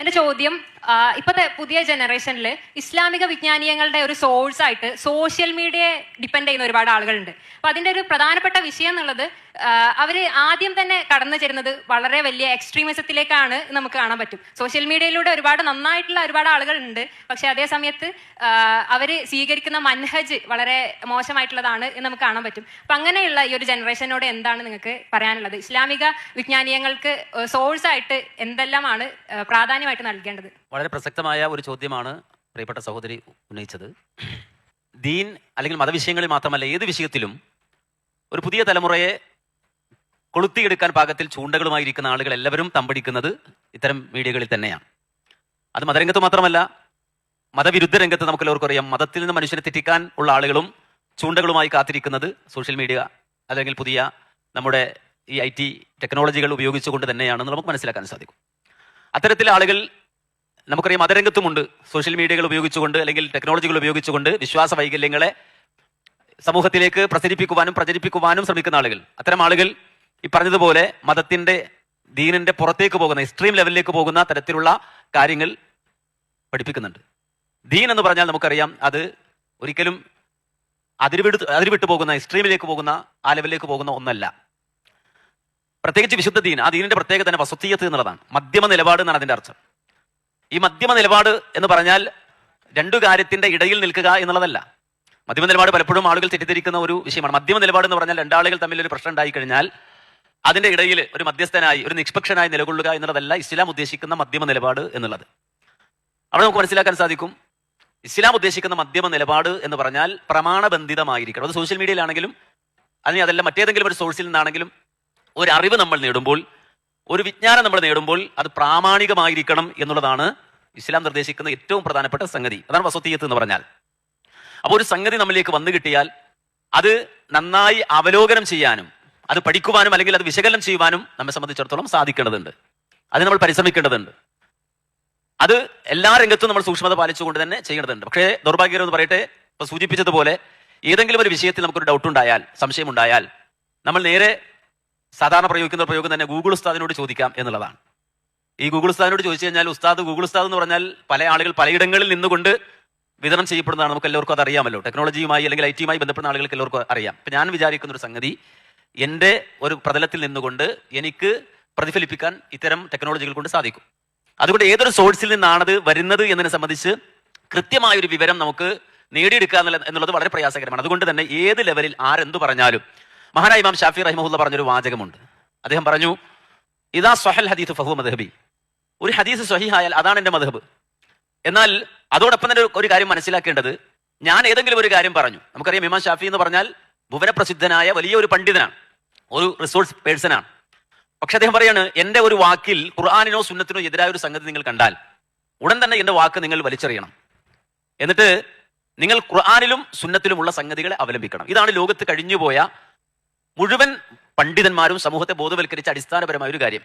എന്റെ ചോദ്യം ഇപ്പോഴത്തെ പുതിയ ജനറേഷനിൽ ഇസ്ലാമിക വിജ്ഞാനീയങ്ങളുടെ ഒരു സോഴ്സ് ആയിട്ട് സോഷ്യൽ മീഡിയയെ ഡിപ്പെൻഡ് ചെയ്യുന്ന ഒരുപാട് ആളുകളുണ്ട്. അപ്പൊ അതിന്റെ ഒരു പ്രധാനപ്പെട്ട വിഷയം എന്നുള്ളത് അവർ ആദ്യം തന്നെ കടന്നു ചേരുന്നത് വളരെ വലിയ എക്സ്ട്രീമിസത്തിലേക്കാണ് നമുക്ക് കാണാൻ പറ്റും. സോഷ്യൽ മീഡിയയിലൂടെ ഒരുപാട് നന്നായിട്ടുള്ള ഒരുപാട് ആളുകളുണ്ട്. പക്ഷെ അതേ സമയത്ത് ആ, സ്വീകരിക്കുന്ന മൻഹജ് വളരെ മോശമായിട്ടുള്ളതാണ് എന്ന് നമുക്ക് കാണാൻ പറ്റും. അപ്പൊ അങ്ങനെയുള്ള ഈ ഒരു ജനറേഷനോട് എന്താണ് നിങ്ങൾക്ക് പറയാനുള്ളത്? ഇസ്ലാമിക വിജ്ഞാനീയങ്ങൾക്ക് സോഴ്സ് ആയിട്ട് എന്തെല്ലാമാണ് പ്രാധാന്യമായിട്ട് നൽകേണ്ടത്? വളരെ പ്രസക്തമായ ഒരു ചോദ്യമാണ് പ്രിയപ്പെട്ട സഹോദരി ഉന്നയിച്ചത്. ദീൻ അല്ലെങ്കിൽ മതവിഷയങ്ങളിൽ മാത്രമല്ല ഏത് വിഷയത്തിലും ഒരു പുതിയ തലമുറയെ കൊളുത്തിയെടുക്കാൻ പാകത്തിൽ ചൂണ്ടകളുമായിരിക്കുന്ന ആളുകൾ എല്ലാവരും തമ്പടിക്കുന്നത് ഇത്തരം മീഡിയകളിൽ തന്നെയാണ്. അത് മതരംഗത്ത് മാത്രമല്ല മതവിരുദ്ധ രംഗത്ത് നമുക്ക് എല്ലാവർക്കും അറിയാം മതത്തിൽ നിന്ന് മനുഷ്യനെ തെറ്റിക്കാൻ ഉള്ള ആളുകളും ചൂണ്ടകളുമായി കാത്തിരിക്കുന്നത് സോഷ്യൽ മീഡിയ അല്ലെങ്കിൽ പുതിയ നമ്മുടെ ഈ ഐ ടി ടെക്നോളജികൾ ഉപയോഗിച്ചുകൊണ്ട് തന്നെയാണെന്ന് നമുക്ക് മനസ്സിലാക്കാൻ സാധിക്കും. അത്തരത്തിലെ ആളുകൾ നമുക്കറിയാം മതരംഗത്തുമുണ്ട്. സോഷ്യൽ മീഡിയകൾ ഉപയോഗിച്ചുകൊണ്ട് അല്ലെങ്കിൽ ടെക്നോളജികൾ ഉപയോഗിച്ചുകൊണ്ട് വിശ്വാസ വൈകല്യങ്ങളെ സമൂഹത്തിലേക്ക് പ്രചരിപ്പിക്കുവാനും പ്രചരിപ്പിക്കുവാനും ശ്രമിക്കുന്ന ആളുകൾ. അത്തരം ആളുകൾ ഈ പറഞ്ഞതുപോലെ മതത്തിന്റെ ദീനിന്റെ പുറത്തേക്ക് പോകുന്ന എക്സ്ട്രീം ലെവലിലേക്ക് പോകുന്ന തരത്തിലുള്ള കാര്യങ്ങൾ പഠിപ്പിക്കുന്നുണ്ട്. ദീൻ എന്ന് പറഞ്ഞാൽ നമുക്കറിയാം അത് ഒരിക്കലും അതിരുവിട്ട് അതിരുവിട്ട് പോകുന്ന എക്സ്ട്രീമിലേക്ക് പോകുന്ന ആ ലെവലിലേക്ക് പോകുന്ന ഒന്നല്ല. പ്രത്യേകിച്ച് വിശുദ്ധ ദീൻ ആ ദീനിന്റെ പ്രത്യേകത തന്നെ വസത്തീയത്ത് എന്നുള്ളതാണ്. മധ്യമ നിലപാട് എന്നാണ് അതിന്റെ അർത്ഥം. ഈ മധ്യമ നിലപാട് എന്ന് പറഞ്ഞാൽ രണ്ടു കാര്യത്തിന്റെ ഇടയിൽ നിൽക്കുക എന്നുള്ളതല്ല. മധ്യമ നിലപാട് പലപ്പോഴും ആളുകൾ തെറ്റിദ്ധരിക്കുന്ന ഒരു വിഷയമാണ്. മധ്യമ നിലപാട് എന്ന് പറഞ്ഞാൽ രണ്ടാളുകൾ തമ്മിൽ ഒരു പ്രശ്നം ഉണ്ടായി കഴിഞ്ഞാൽ അതിന്റെ ഇടയിൽ ഒരു മധ്യസ്ഥനായി ഒരു നിഷ്പക്ഷനായി നിലകൊള്ളുക എന്നുള്ളതല്ല ഇസ്ലാം ഉദ്ദേശിക്കുന്ന മധ്യമ നിലപാട് എന്നുള്ളത്. അവിടെ നമുക്ക് മനസ്സിലാക്കാൻ സാധിക്കും. ഇസ്ലാം ഉദ്ദേശിക്കുന്ന മധ്യമ നിലപാട് എന്ന് പറഞ്ഞാൽ പ്രമാണബന്ധിതമായിരിക്കണം. അത് സോഷ്യൽ മീഡിയയിലാണെങ്കിലും അല്ലെങ്കിൽ അതല്ല മറ്റേതെങ്കിലും ഒരു സോഴ്സിൽ നിന്നാണെങ്കിലും ഒരു അറിവ് നമ്മൾ നേടുമ്പോൾ ഒരു വിജ്ഞാനം നമ്മൾ നേടുമ്പോൾ അത് പ്രാമാണികമായിരിക്കണം എന്നുള്ളതാണ് ഇസ്ലാം നിർദ്ദേശിക്കുന്ന ഏറ്റവും പ്രധാനപ്പെട്ട സംഗതി. അതാണ് വസത്തീയത്ത് എന്ന് പറഞ്ഞാൽ. അപ്പോൾ ഒരു സംഗതി നമ്മളിലേക്ക് വന്നു കിട്ടിയാൽ അത് നന്നായി അവലോകനം ചെയ്യാനും അത് പഠിക്കുവാനും അല്ലെങ്കിൽ അത് വിശകലനം ചെയ്യുവാനും നമ്മെ സംബന്ധിച്ചിടത്തോളം സാധിക്കേണ്ടതുണ്ട്. അത് നമ്മൾ പരിശ്രമിക്കേണ്ടതുണ്ട്. അത് എല്ലാ രംഗത്തും നമ്മൾ സൂക്ഷ്മത പാലിച്ചുകൊണ്ട് തന്നെ ചെയ്യേണ്ടതുണ്ട്. പക്ഷേ ദൗർഭാഗ്യം എന്ന് പറയട്ടെ ഇപ്പൊ സൂചിപ്പിച്ചതുപോലെ ഏതെങ്കിലും ഒരു വിഷയത്തിൽ നമുക്കൊരു ഡൗട്ട് ഉണ്ടായാൽ സംശയം ഉണ്ടായാൽ നമ്മൾ നേരെ സാധാരണ പ്രയോഗിക്കുന്ന പ്രയോഗം തന്നെ ഗൂഗിൾ ഉസ്താദിനോട് ചോദിക്കാം എന്നുള്ളതാണ്. ഈ ഗൂഗിൾ ഉസ്താദിനോട് ചോദിച്ചു കഴിഞ്ഞാൽ ഉസ്താദ് ഗൂഗിൾ ഉസ്താദ് എന്ന് പറഞ്ഞാൽ പല ആളുകൾ പലയിടങ്ങളിൽ നിന്നുകൊണ്ട് വിതരണം ചെയ്യപ്പെടുന്നതാണ്. നമുക്ക് എല്ലാവർക്കും അത് അറിയാമല്ലോ. ടെക്നോളജിയുമായി അല്ലെങ്കിൽ ഐ ടിയുമായി ബന്ധപ്പെടുന്ന ആളുകൾക്ക് എല്ലാവർക്കും അറിയാം. അപ്പൊ ഞാൻ വിചാരിക്കുന്ന ഒരു സംഗതി എന്റെ ഒരു പ്രതലത്തിൽ നിന്നുകൊണ്ട് എനിക്ക് പ്രതിഫലിപ്പിക്കാൻ ഇത്തരം ടെക്നോളജികൾ കൊണ്ട് സാധിക്കും. അതുകൊണ്ട് ഏതൊരു സോഴ്സിൽ നിന്നാണത് വരുന്നത് എന്നതിനെ സംബന്ധിച്ച് കൃത്യമായ ഒരു വിവരം നമുക്ക് നേടിയെടുക്കുക എന്നുള്ള- എന്നുള്ളത് വളരെ പ്രയാസകരമാണ്. അതുകൊണ്ട് തന്നെ ഏത് ലെവലിൽ ആരെന്തു പറഞ്ഞാലും മഹാനായ ഇമാം ഷാഫി റഹിമഹുല്ല പറഞ്ഞൊരു വാചകമുണ്ട്. അദ്ദേഹം പറഞ്ഞു ഇതാ സൊഹൽ ഹദീസ് ഫഹു മദ്ഹബി. ഒരു ഹദീസ് സ്വഹിഹായാൽ അതാണ് എന്റെ മദഹബ്. എന്നാൽ അതോടൊപ്പം തന്നെ ഒരു- കാര്യം മനസ്സിലാക്കേണ്ടത് ഞാൻ ഏതെങ്കിലും ഒരു കാര്യം പറഞ്ഞു. നമുക്കറിയാം ഇമാം ഷാഫി എന്ന് പറഞ്ഞാൽ ഭുവനപ്രസിദ്ധനായ വലിയ ഒരു പണ്ഡിതനാണ്. ഒരു റിസോഴ്സ് പേഴ്സണാണ്. പക്ഷെ അദ്ദേഹം പറയാണ് എന്റെ ഒരു വാക്കിൽ ഖുർആാനിനോ സുന്നത്തിനോ എതിരായ ഒരു സംഗതി നിങ്ങൾ കണ്ടാൽ ഉടൻ തന്നെ എന്റെ വാക്ക് നിങ്ങൾ വലിച്ചെറിയണം. എന്നിട്ട് നിങ്ങൾ ഖുർആാനിലും സുന്നത്തിലുമുള്ള സംഗതികളെ അവലംബിക്കണം. ഇതാണ് ലോകത്ത് കഴിഞ്ഞുപോയ മുഴുവൻ പണ്ഡിതന്മാരും സമൂഹത്തെ ബോധവൽക്കരിച്ച അടിസ്ഥാനപരമായ ഒരു കാര്യം.